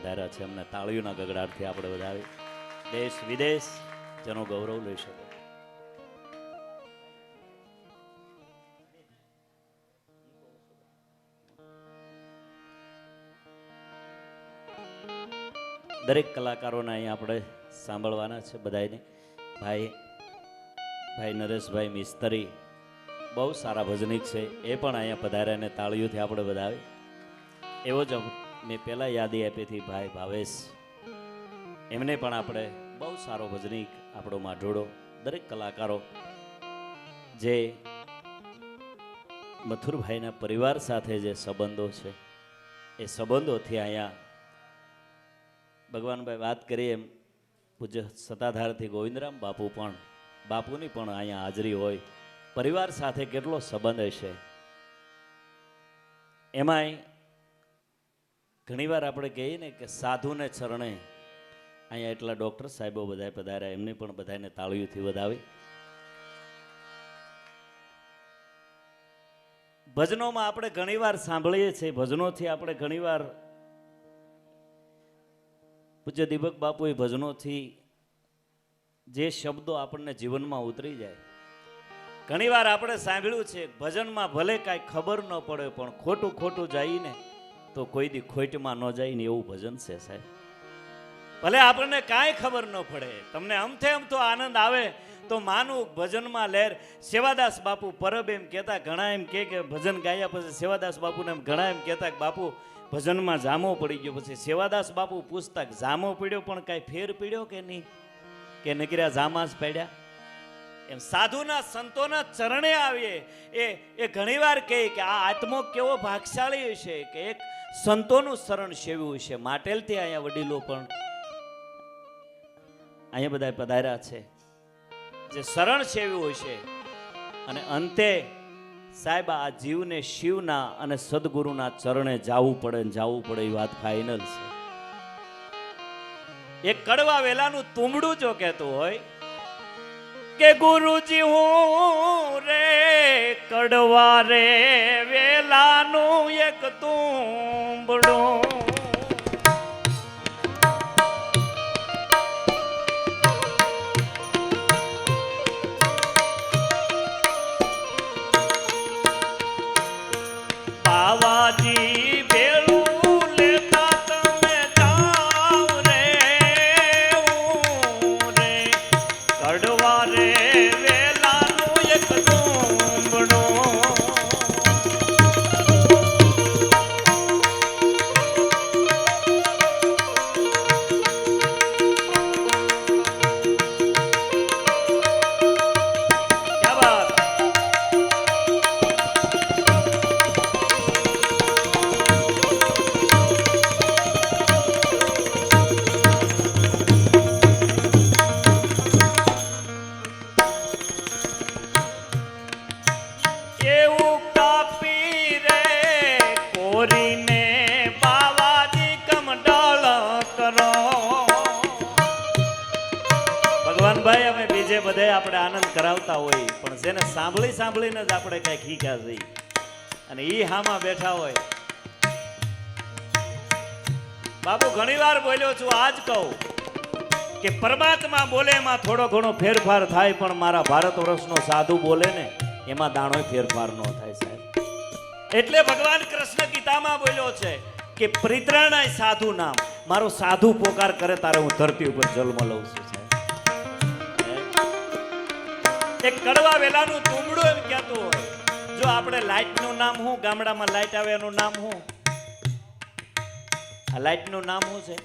પધાર્યા છે. એમને તાળીઓના ગગડાટથી આપણે વધાવી દેશ વિદેશ જેનો ગૌરવ લઈ શકો. દરેક કલાકારોને અહીંયા આપણે સાંભળવાના છે બધાને ભાઈ ભાઈ નરેશભાઈ મિસ્તરી બહુ સારા ભજનિક છે. એ પણ અહીંયા પધાર્યા અને તાળીઓથી આપણે વધાવી એવો જ મેં પહેલાં યાદી આપી હતી ભાઈ ભાવેશ. એમને પણ આપણે બહુ સારો ભજનીક આપણો માઢોડો, દરેક કલાકારો, જે મથુરભાઈના પરિવાર સાથે જે સંબંધો છે, એ સંબંધોથી અહીંયા ભગવાનભાઈ વાત કરીએ એમ, પૂજ્ય સત્તાધારથી ગોવિંદરામ બાપુ પણ, બાપુની પણ અહીંયા હાજરી હોય. પરિવાર સાથે કેટલો સંબંધ હશે? એમાંય ઘણીવાર આપણે કહીએ ને કે સાધુને ચરણે અહીંયા એટલા ડૉક્ટર સાહેબો બધાએ પધાર્યા, એમને પણ બધાને તાળીઓથી વધાવી. ભજનોમાં આપણે ઘણીવાર સાંભળીએ છીએ, ભજનોથી આપણે ઘણીવાર પૂજ્ય દીપક બાપુએ ભજનોથી જે શબ્દો આપણને જીવનમાં ઉતરી જાય. ઘણીવાર આપણે સાંભળ્યું છે, ભજનમાં ભલે કાંઈ ખબર ન પડે, પણ ખોટું ખોટું જઈને તો કોઈ દી ખોટમાં ન જાય ને એવું ભજન છે સાહેબ. ભલે આપણને કાંઈ ખબર ન પડે, તમને અમથે અમથો આનંદ આવે, તો માનું ભજનમાં લહેર. સેવાદાસ બાપુ પરબ એમ કહેતા, ઘણા એમ કે ભજન ગાયા પછી સેવાદાસ બાપુને એમ ઘણા એમ કહેતા બાપુ, ભજનમાં જામો પડી ગયો. પછી સેવાદાસ બાપુ પૂછતા જામો પીડ્યો, પણ કાંઈ ફેર પીડ્યો કે નહીં? કે નકર્યા જામા જ પડ્યા? એમ સાધુના સંતોના ચરણે આવીએ. એ એ ઘણીવાર કહે કે આ આત્મો કેવો ભાગશાળી છે કે એક સંતોનું શરણ સેવ્યું છે. માટેલથી અહીંયા વડીલો પણ અહીંયા બધા પધાર્યા છે. જે શરણ સેવ્યું છે. અને અંતે સાહેબ, આ જીવને શિવના અને સદગુરુના ચરણે જાવું પડે ને જાવું પડે એ વાત ફાઇનલ છે. એક કડવા વેલાનું તુંબડું જો કહેતું હોય કે ગુરુજી હું રે કડવા રે વેલાનું એક તુંબડું. બધે આપણે આનંદ કરાવતા હોય, પણ જેને સાંભળી સાંભળીને જ આપણે કઈ ખીખા જઈ અને ઈ હામાં બેઠા હોય. બાબુ, ઘણીવાર બોલ્યો છું, આજ કહું કે પરમાત્મા બોલે એમાં થોડો ઘણો ફેરફાર થાય, પણ મારા ભારત વર્ષનો સાધુ બોલે ને, એમાં દાણોય ફેરફાર ન થાય, સાહેબ. એટલે ભગવાન કૃષ્ણ ગીતામાં બોલ્યો છે કે પરિત્રાણાય સાધુ નામ, મારો સાધુ પોકાર કરે, તારે હું ધરતી ઉપર જન્મ લઉં છું. એક કડવા વેલાનું તુંબડું એમ કહેતું હોય. જો આપણે લાઈટનું નામ શું? ગામડામાં લાઈટ આવે એનું નામ શું? આ લાઈટનું નામ શું છે?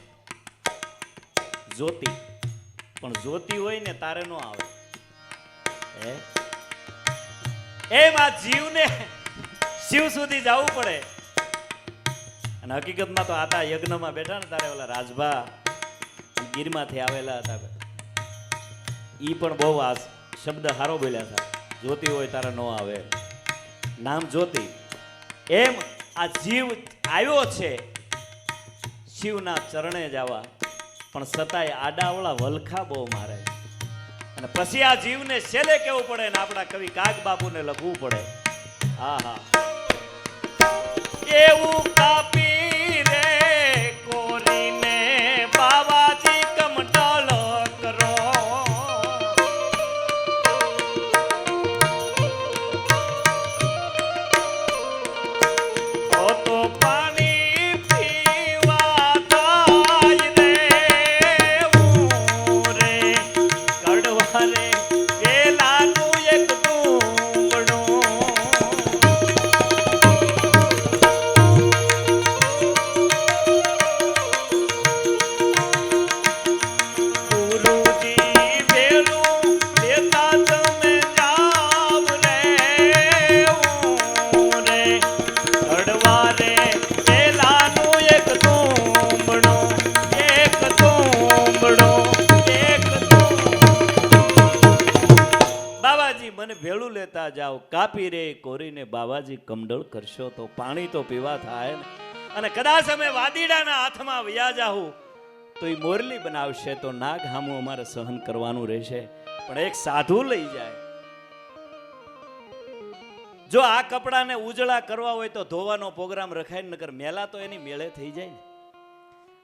જ્યોતિ. પણ જ્યોતિ હોય ને તારે નો આવે. હે? એમ આ જીવને શિવ સુધી જવું પડે. અને હકીકતમાં તો આતા યજ્ઞમાં બેઠા ને તારે ઓલા રાજભા ગીરમાંથી આવેલા હતા. ઈ પણ બહુ આ શબ્દ હારો બોલ્યા સાહેબ. જ્યોતિ હોય તારે ન આવે. નામ જ્યોતિ. એમ આ જીવ આવ્યો છે. શિવના ચરણે જવા પણ છતાંય આડાવળા વલખા બહુ મારે. અને પછી આ જીવને છેલ્લે કેવું પડે ને આપણા કવિ કાગ બાપુને લખવું પડે. હા હા. એવું કાપી જાઓ. કાપી રે, કોરીને બાવાજી કમડળ કરશો તો પાણી તો પીવા થાય અને કદાચ અમે વાદીડાના હાથમાં વ્યા જાહું, તો એ મોરલી બનાવશે તો નાગ હામું અમારે સહન કરવાનું રહેશે. પણ એક સાધુ લઈ જાય. જો આ કપડાને ઉજળા કરવા હોય તો ધોવાનો પ્રોગ્રામ રખાય નગર મેલા તો એની મેળે થઈ જાય ને.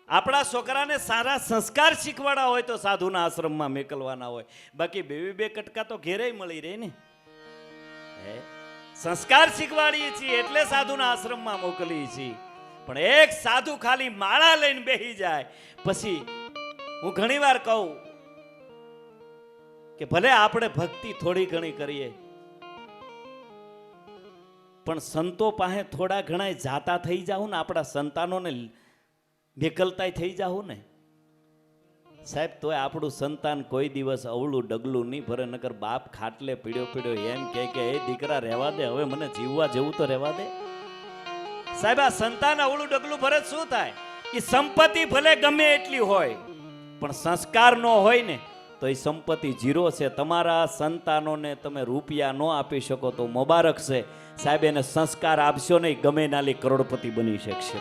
આપણા છોકરાને સારા સંસ્કાર શીખવાડા હોય તો સાધુના આશ્રમમાં મેકલવાના હોય. બાકી બેવી બે કટકા તો ઘેરેય મળી રહે ને. સંસ્કાર શીખવાડીએ છીએ એટલે સાધુના આશ્રમમાં મોકલીએ છીએ. પણ એક સાધુ ખાલી માળા લઈને બેસી જાય. પછી હું ઘણીવાર કહું કે ભલે આપણે ભક્તિ થોડી ઘણી કરીએ, પણ સંતો પાસે થોડા ઘણા જાતા થઈ જાવ ને, આપણા સંતાનોને મેકલતાય થઈ જાઉં ને સાહેબ, તોય આપણું સંતાન કોઈ દિવસ અવળું ડગલું નહીં ભરે, નકર બાપ ખાટલે પીડ્યો પીડ્યો એમ કે કે, એ દીકરા રહેવા દે, હવે મને જીવવા જેવું તો રહેવા દે. સાહેબ, આ સંતાન અવળું ડગલું ભરે શું થાય? એ સંપત્તિ ભલે ગમે એટલી હોય, પણ સંસ્કાર ન હોય ને, તો એ સંપત્તિ જીરો છે. તમારા સંતાનોને તમે રૂપિયા ન આપી શકો તો મુબારક છે. સાહેબ, એને સંસ્કાર આપશો નહીં, ગમે નાલી કરોડપતિ બની શકશે.